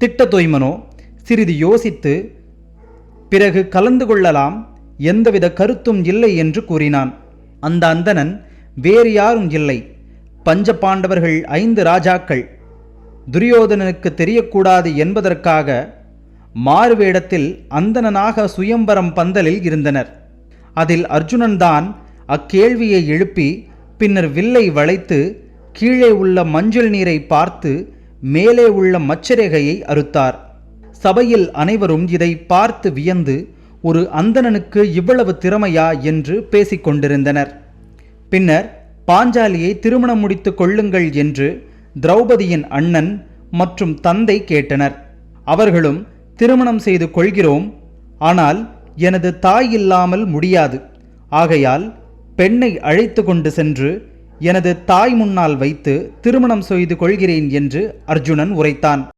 திட்டத்தொய்மனோ? சிறிது யோசித்து பிறகு கலந்து கொள்ளலாம். எந்தவித கருத்தும் இல்லை என்று கூறினான். அந்த அந்தணன் வேறு யாரும் இல்லை. பஞ்ச பாண்டவர்கள் ஐந்து ராஜாக்கள். துரியோதனனுக்கு தெரியக்கூடாது என்பதற்காக மாறுவேடத்தில் அந்தணனாக சுயம்பரம் பந்தலில் இருந்தனர். அதில் அர்ஜுனன்தான் அக்கேள்வியை எழுப்பி பின்னர் வில்லை வளைத்து கீழே உள்ள மஞ்சள் நீரை பார்த்து மேலே உள்ள மச்சரேகையை அறுத்தார். சபையில் அனைவரும் இதை பார்த்து வியந்து ஒரு அந்தணனுக்கு இவ்வளவு திறமையா? என்று பேசிக்கொண்டிருந்தனர் பின்னர் பாஞ்சாலியை திருமணம் முடித்து கொள்ளுங்கள் என்று திரௌபதியின் அண்ணன் மற்றும் தந்தை கேட்டனர். அவர்களும் திருமணம் செய்து கொள்கிறோம். ஆனால் எனது தாய் இல்லாமல் முடியாது. ஆகையால் பெண்ணை அழைத்து கொண்டு சென்று எனது தாய் முன்னால் வைத்து திருமணம் செய்து கொள்கிறேன் என்று அர்ஜுனன் உரைத்தான்.